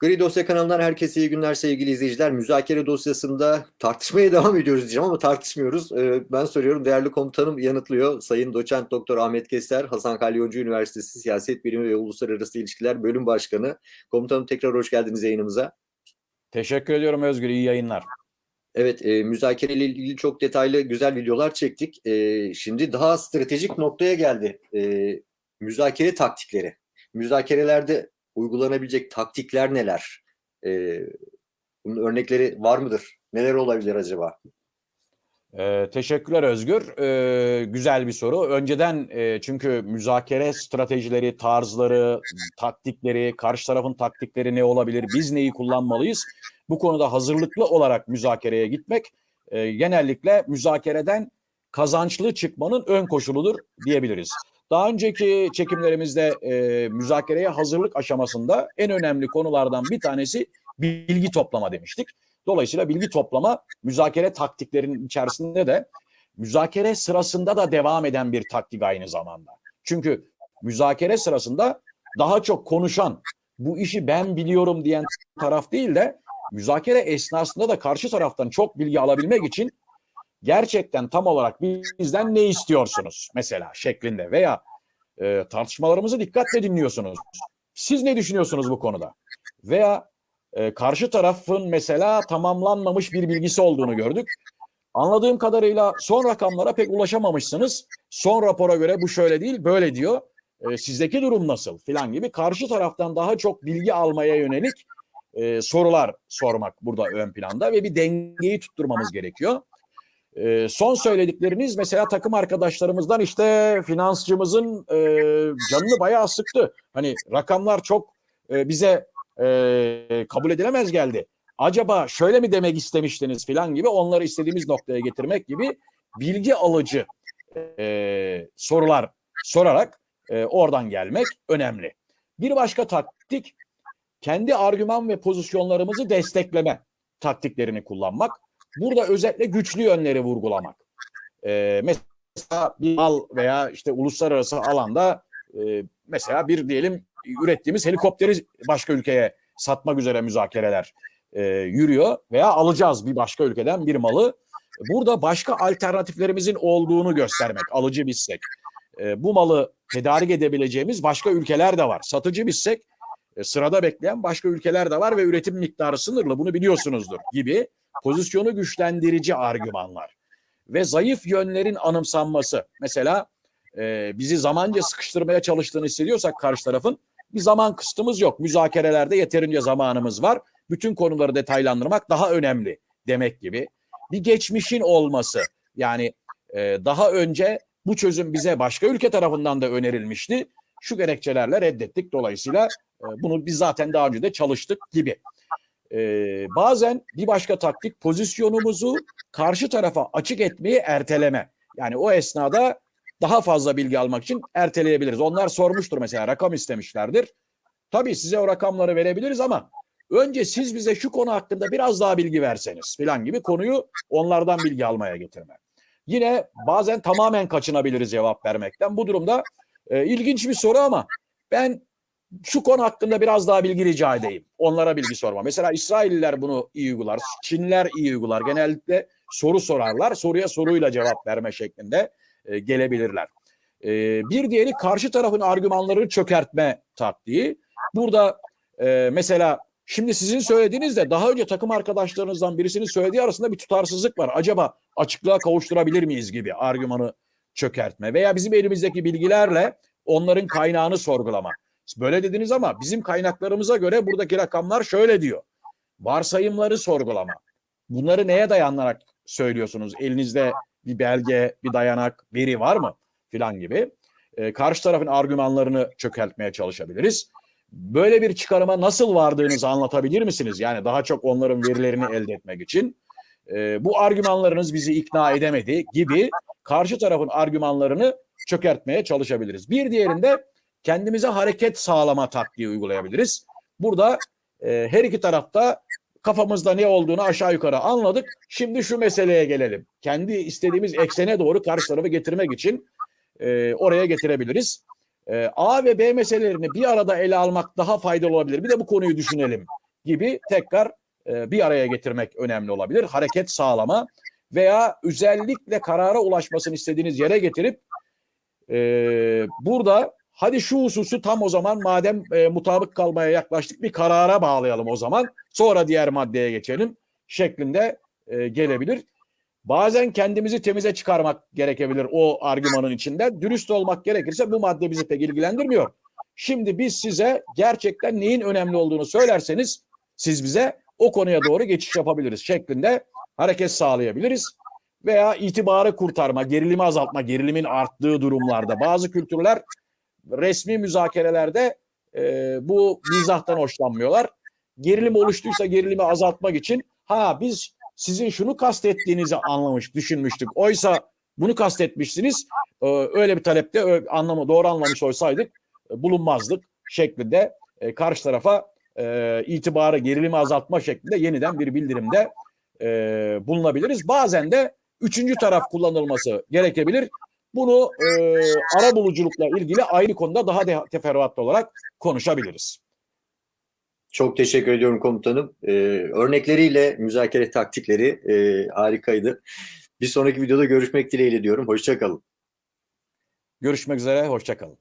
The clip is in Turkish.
Gri Dosya kanalından herkese iyi günler sevgili izleyiciler. Müzakere dosyasında tartışmaya devam ediyoruz diyeceğim ama tartışmıyoruz. Ee, Ben soruyorum değerli komutanım yanıtlıyor. Sayın Doçent Doktor Ahmet Keser, Hasan Kalyoncu Üniversitesi Siyaset Bilimi ve Uluslararası İlişkiler Bölüm Başkanı. Komutanım tekrar hoş geldiniz yayınımıza. Teşekkür ediyorum Özgür. İyi yayınlar. Evet, e, müzakereyle ilgili çok detaylı, güzel videolar çektik. E, şimdi daha stratejik noktaya geldi. E, müzakere taktikleri. Müzakerelerde uygulanabilecek taktikler neler? E, bunun örnekleri var mıdır? Neler olabilir acaba? Ee, teşekkürler Özgür. Ee, güzel bir soru. Önceden e, çünkü müzakere stratejileri, tarzları, taktikleri, karşı tarafın taktikleri ne olabilir, biz neyi kullanmalıyız? Bu konuda hazırlıklı olarak müzakereye gitmek e, genellikle müzakereden kazançlı çıkmanın ön koşuludur diyebiliriz. Daha önceki çekimlerimizde e, müzakereye hazırlık aşamasında en önemli konulardan bir tanesi bilgi toplama demiştik. Dolayısıyla bilgi toplama müzakere taktiklerinin içerisinde de müzakere sırasında da devam eden bir taktik aynı zamanda. Çünkü müzakere sırasında daha çok konuşan, bu işi ben biliyorum diyen taraf değil de müzakere esnasında da karşı taraftan çok bilgi alabilmek için gerçekten tam olarak bizden ne istiyorsunuz mesela şeklinde veya e, tartışmalarımızı dikkatle dinliyorsunuz. Siz ne düşünüyorsunuz bu konuda? Veya e, karşı tarafın mesela tamamlanmamış bir bilgisi olduğunu gördük. Anladığım kadarıyla son rakamlara pek ulaşamamışsınız. Son rapora göre bu şöyle değil, böyle diyor. E, sizdeki durum nasıl filan gibi karşı taraftan daha çok bilgi almaya yönelik e, sorular sormak burada ön planda ve bir dengeyi tutturmamız gerekiyor. E, son söyledikleriniz mesela takım arkadaşlarımızdan işte finansçımızın e, canını bayağı sıktı. Hani rakamlar çok e, bize e, kabul edilemez geldi. Acaba şöyle mi demek istemiştiniz filan gibi onları istediğimiz noktaya getirmek gibi bilgi alıcı e, sorular sorarak e, oradan gelmek önemli. Bir başka taktik kendi argüman ve pozisyonlarımızı destekleme taktiklerini kullanmak. Burada özellikle güçlü yönleri vurgulamak. E, mesela bir mal veya işte uluslararası alanda e, mesela bir diyelim ürettiğimiz helikopteri başka ülkeye satmak üzere müzakereler e, yürüyor veya alacağız bir başka ülkeden bir malı. Burada başka alternatiflerimizin olduğunu göstermek alıcı bizsek. E, bu malı tedarik edebileceğimiz başka ülkeler de var. Satıcı bizsek e, sırada bekleyen başka ülkeler de var ve üretim miktarı sınırlı bunu biliyorsunuzdur gibi pozisyonu güçlendirici argümanlar. Ve zayıf yönlerin anımsanması. Mesela e, bizi zamanca sıkıştırmaya çalıştığını hissediyorsak karşı tarafın bir zaman kısıtımız yok. Müzakerelerde yeterince zamanımız var. Bütün konuları detaylandırmak daha önemli demek gibi. Bir geçmişin olması yani e, daha önce bu çözüm bize başka ülke tarafından da önerilmişti. Şu gerekçelerle reddettik. Dolayısıyla e, bunu biz zaten daha önce de çalıştık gibi. E, bazen bir başka taktik pozisyonumuzu karşı tarafa açık etmeyi erteleme. Yani o esnada daha fazla bilgi almak için erteleyebiliriz. Onlar sormuştur mesela rakam istemişlerdir. Tabii size o rakamları verebiliriz ama önce siz bize şu konu hakkında biraz daha bilgi verseniz filan gibi konuyu onlardan bilgi almaya getirme. Yine bazen tamamen kaçınabiliriz cevap vermekten. Bu durumda e, ilginç bir soru ama ben şu konu hakkında biraz daha bilgi rica edeyim. Onlara bilgi sorma. Mesela İsrailliler bunu iyi uygular. Çinliler iyi uygular. Genellikle soru sorarlar. Soruya soruyla cevap verme şeklinde e, gelebilirler. E, bir diğeri karşı tarafın argümanlarını çökertme taktiği. Burada e, mesela şimdi sizin söylediğinizde daha önce takım arkadaşlarınızdan birisinin söylediği arasında bir tutarsızlık var. Acaba açıklığa kavuşturabilir miyiz gibi argümanı çökertme veya bizim elimizdeki bilgilerle onların kaynağını sorgulama. Böyle dediniz ama bizim kaynaklarımıza göre buradaki rakamlar şöyle diyor. Varsayımları sorgulama. Bunları neye dayanarak söylüyorsunuz? Elinizde bir belge, bir dayanak, veri var mı filan gibi. E, karşı tarafın argümanlarını çökeltmeye çalışabiliriz. Böyle bir çıkarıma nasıl vardığınızı anlatabilir misiniz? Yani daha çok onların verilerini elde etmek için. E, bu argümanlarınız bizi ikna edemedi gibi karşı tarafın argümanlarını çökertmeye çalışabiliriz. Bir diğerinde kendimize hareket sağlama taktiği uygulayabiliriz. Burada e, her iki tarafta kafamızda ne olduğunu aşağı yukarı anladık. Şimdi şu meseleye gelelim. Kendi istediğimiz eksene doğru karşı tarafı getirmek için e, oraya getirebiliriz. E, A ve B meselelerini bir arada ele almak daha faydalı olabilir. Bir de bu konuyu düşünelim gibi tekrar e, bir araya getirmek önemli olabilir. Hareket sağlama veya özellikle karara ulaşmasını istediğiniz yere getirip e, burada hadi şu hususu tam o zaman madem e, mutabık kalmaya yaklaştık bir karara bağlayalım o zaman. Sonra diğer maddeye geçelim şeklinde e, gelebilir. Bazen kendimizi temize çıkarmak gerekebilir o argümanın içinde. Dürüst olmak gerekirse bu madde bizi pek ilgilendirmiyor. Şimdi biz size gerçekten neyin önemli olduğunu söylerseniz siz bize o konuya doğru geçiş yapabiliriz şeklinde hareket sağlayabiliriz. Veya itibarı kurtarma, gerilimi azaltma, gerilimin arttığı durumlarda bazı kültürler resmi müzakerelerde e, bu mizahtan hoşlanmıyorlar. Gerilim oluştuysa gerilimi azaltmak için ha biz sizin şunu kastettiğinizi anlamış, düşünmüştük. Oysa bunu kastetmişsiniz. Ee, öyle bir talepte anlamı doğru anlamış olsaydık e, bulunmazdık şeklinde e, karşı tarafa e, itibarı gerilimi azaltma şeklinde yeniden bir bildirimde e, bulunabiliriz. Bazen de üçüncü taraf kullanılması gerekebilir. Bunu e, ara buluculukla ilgili aynı konuda daha de, teferruatlı olarak konuşabiliriz. Çok teşekkür ediyorum komutanım. Ee, örnekleriyle müzakere taktikleri e, harikaydı. Bir sonraki videoda görüşmek dileğiyle diyorum. Hoşçakalın. Görüşmek üzere, hoşçakalın.